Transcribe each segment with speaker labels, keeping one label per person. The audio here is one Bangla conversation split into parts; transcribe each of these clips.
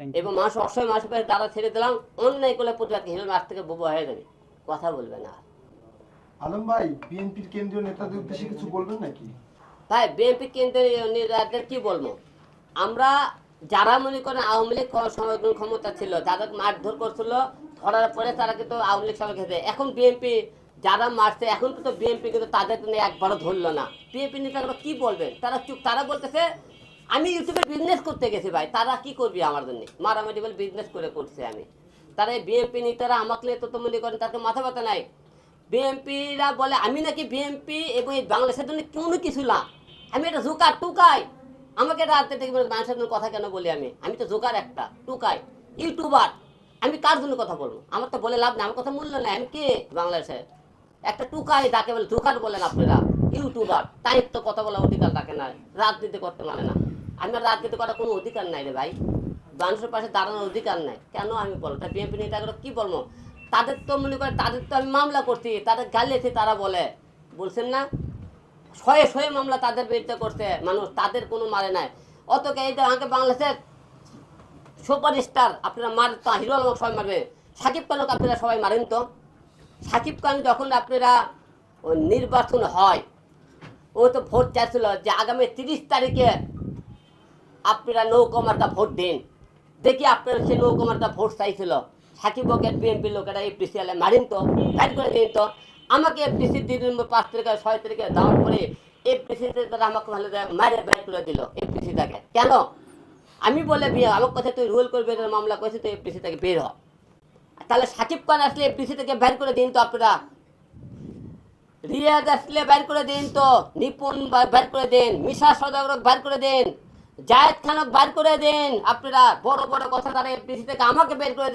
Speaker 1: এবং মানুষ অসহায় মানুষের পাশে দাঁড়া ছেড়ে দিলাম অন্যায় করলে প্রতিবাদ হিল মাঠ থেকে বোবা হয়ে যাবে। কথা বলবে না।
Speaker 2: আলম ভাই বিএনপির কেন্দ্রীয় নেতাদের উদ্দেশ্যে কিছু বলবেন নাকি?
Speaker 1: ভাই বিএনপি কেন্দ্রের নেতাদের কি বলব? আমরা যারা মনে করেন আওয়ামী লীগ কোনো ক্ষমতা ছিল যাদের মারধর করছিল ধরার পরে তারা কিন্তু আওয়ামী লীগ সবাই খেতে। এখন বিএনপি যারা মারছে এখন তো বিএনপি কিন্তু তাদের একবারও ধরলো না। বিএনপি নেতারা কি বলবেন? তারা চুপ তারা বলতেছে আমি ইউটিউবে বিজনেস করতে গেছি ভাই, তারা কি করবি আমার জন্য? মারামারি বলে বিজনেস করে করছে আমি। তারা বিএনপি নেতারা আমাকে তো তো মনে করেন তাকে মাথা ব্যথা নাই। বিএনপিরা বলে, আমি নাকি বিএনপি এবং এই বাংলাদেশের জন্য কোনো কিছু না। আমি একটা জোকার, টুকাই। আমাকে এটা আত্মীয় থেকে মানুষের জন্য কথা কেন বলি আমি? আমি তো জোকার একটা, টুকাই, ইউটিউবার। আমি কার জন্য কথা বলব? আমার তো বলে লাভ নেই, আমার কথা মূল্য নেই। আমি কে বাংলাদেশে একটা টুকাই তাকে বলে জোকার বলেন আপনারা, ইউটিউবার। তাই তো কথা বলার অধিকার রাখে না রাজনীতি করতে মানে না। আমার রাজনীতি করার কোনো অধিকার নাই রে ভাই। মানুষের পাশে দাঁড়ানোর অধিকার নাই। কেন আমি বলব? তা বিএনপি নেতাগুলো কি বলব? তাদের তো মনে করে তাদের তো আমি মামলা করছি, তাদের গালিয়েছি তারা বলে। বলছেন না? শয়ে শয়ে মামলা তাদের বিরুদ্ধে করছে। মানুষ তাদের কোনো মারে নাই। অত এই যে আমাকে বাংলাদেশের সুপার স্টার আপনারা মার তো, হিরো আলম সবাই মারবে। সাকিব খানকে আপনারা সবাই মারেন তো। সাকিব খান যখন আপনারা নির্বাচন হয়, ও তো ভোট চাইছিল যে আগামী তিরিশ তারিখে আপনারা নৌকমার্কা ভোট দিন। দেখি আপনারা সে নৌকমার্কা ভোট চাইছিল। সাকিব বকের বিএনপি লোকেরা এফডিসি আলে মারিন তো ব্যাট করে দিন তো। আমাকে এফডিসি দিন পাঁচ তারিখে, ছয় তারিখে দেওয়ার পরে এফডিসি তারা আমাকে ভালো মারে ব্যাট করে দিল এফডিসি তাকে। কেন? আমি বলে বিয়ে আমার কথা তুই রুল করবে মামলা করেছি তো এফডিসি থেকে বের হ। তাহলে সাকিব খান আসলে এফডিসি থেকে বের করে দিন তো আপনারা। রিয়াজ আসলে বের করে দিন তো, নিপুণ বের করে দিন মিশা সদাগরক বের করে দিন জায়েদ খানক বের করে দিন। আপনারা বড় বড় কথা তারা আমাকে বের করে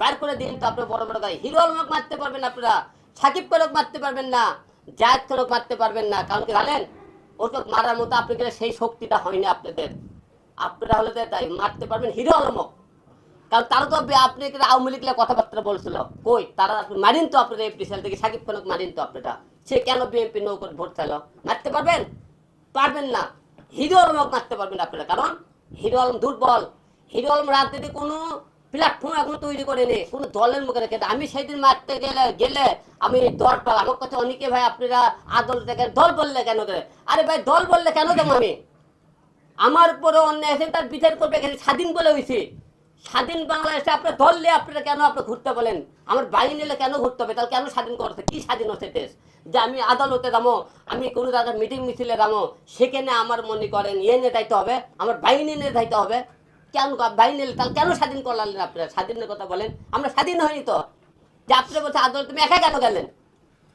Speaker 1: বের করে দিন তো আপনারা বড় বড় হিরো আলমক মারতে পারবেন আপনারা। সাকিব খানক মারতে পারবেন না। জায়েদ খানক মারতে পারবেন না। কারণ কি জানেন? ওকে মারার মতো সেই শক্তিটা হয়নি আপনাদের। আপনারা হলে তাই মারতে পারবেন হিরো আলমক কারণ তারা তো আপনি আওয়ামী লীগ নিয়ে কথাবার্তা বলছিল। কই? তারা আপনি মারিন তো আপনারা এফডি থেকে। সাকিব খানক মারিন তো আপনারা। সে কেন বিএনপি নৌকর ভোট চাইল? মারতে পারবেন? পারবেন না। হিরো আলমক মারতে পারবেন আপনারা, কারণ হিরো আলম দুর্বল। হিরো আলম রাজনীতি কোনো প্ল্যাটফর্ম এখনও তৈরি করেনি, কোনো দলের মুখে রেখে আমি সেদিন মারতে গেলে গেলে আমি দল পাল। আমার কাছে অনেকে ভাই আপনারা আদল দেখেন, দল বললে কেন করে? আরে ভাই, দল বললে কেন দেবো আমি? আমার উপরে অন্য আছে, তার বিচার করবে স্বাধীন বলে হয়েছে। স্বাধীন বাংলাদেশে আপনার দল নিয়ে আপনারা কেন আপনি ঘুরতে বলেন? আমার বাড়ি নিলে কেন ঘুরতে হবে? তাহলে কেন স্বাধীন করতে কি স্বাধীন হচ্ছে দেশ? যে আমি আদালতে যাব, আমি কোনো জায়গায় মিটিং মিছিলে যাব, সেখানে আমার মনে করেন ইয়ে নিয়ে দায়িত্ব হবে, আমার বাহিনী নিয়ে দায়িত্ব হবে। কেন বাহিনী নিলে তাহলে কেন স্বাধীন করলেন আপনারা? স্বাধীনের কথা বলেন। আমরা স্বাধীন হয়নি তো। যে আপনি বলছে আদালত, তুমি একা কেন গেলেন?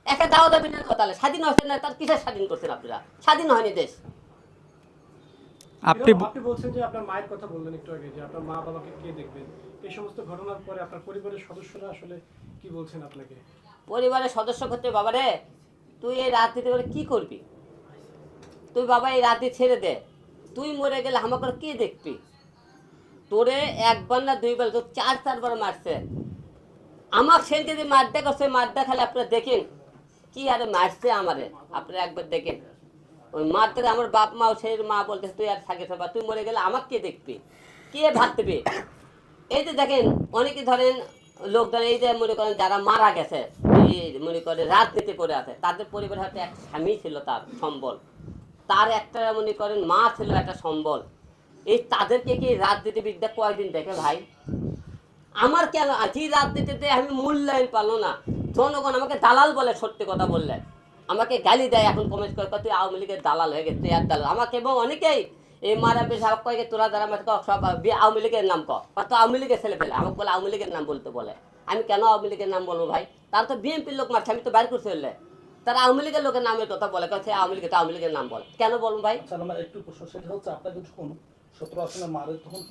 Speaker 1: একা দাওয়া দেবেন কথা স্বাধীন হচ্ছেন না তার কিসের স্বাধীন করছেন আপনারা? স্বাধীন হয়নি দেশ।
Speaker 3: আপনি
Speaker 4: আপনি বলছেন যে আপনার মায়ের কথা বললেন একটু আগে যে আপনার মা বাবাকে কে দেখবেন? এই সমস্ত ঘটনার পরে আপনার পরিবারের সদস্যরা আসলে কি বলছেন আপনাকে?
Speaker 1: পরিবারের সদস্য করতে বাবা রে তুই এই রাত্রিতে করে কি করবি? তুই বাবা এই রাতে ছেড়ে দে। তুই মরে গেলে আমাকে কে দেখবি? তোরে একবার না দুইবার তো চার চারবার মারছে। আমার সেনকে যে মারটা করছে মারটা খালি আপনারা দেখেন। কি আরে মারছে আমারে? আপনারা একবার দেখেন। ওই মারতে আমার বাপ মাও সেই মা বলতেছে, তুই আর থাকিস না তুই মরে গেলে আমাকে কে দেখবে। কে ভাবতেবে? এই যে দেখেন, অনেকে ধরেন লোক ধরেন, এই যে মনে করেন যারা মারা গেছে মনে করে রাজনীতি করে আছে, তাদের পরিবারে হয়তো এক স্বামী ছিল তার সম্বল। তার একটা মনে করেন মা ছিল একটা সম্বল। এই তাদেরকে কি রাজনীতিবিদরা কয়েকদিন দেখে ভাই? আমার কেন যে রাজনীতিতে আমি মূল্যায়ন পালো না? জনগণ আমাকে দালাল বলে সত্যি কথা বললে। আমাকে গালি দেয় এখন কমেন্ট করে কত আওয়ামী লীগের দালাল হয়ে গেছে আর দালাল। আমাকে এবং অনেকেই, এই মারা বেশ কয়েকে তোরা যারা আমাকে সব আওয়ামী লীগের নাম কর তো আওয়ামী লীগের ছেলে পেলে, আমাকে বলে আওয়ামী লীগের নাম বলতে বলে। আমি কেন আওয়ামী লীগের নাম বলব ভাই? তার তো বিএনপির লোক মারছে, আমি তো বাইর করতে হলে তারা আওয়ামী লীগের লোকের নামের কথা বলে কাছে আওয়ামী লীগের আওয়ামী লীগের নাম বলে। কেন বলব ভাই?
Speaker 5: আচ্ছা একটু সেটা হচ্ছে আপনাকে যখন সতেরো আসনে মারে, তখন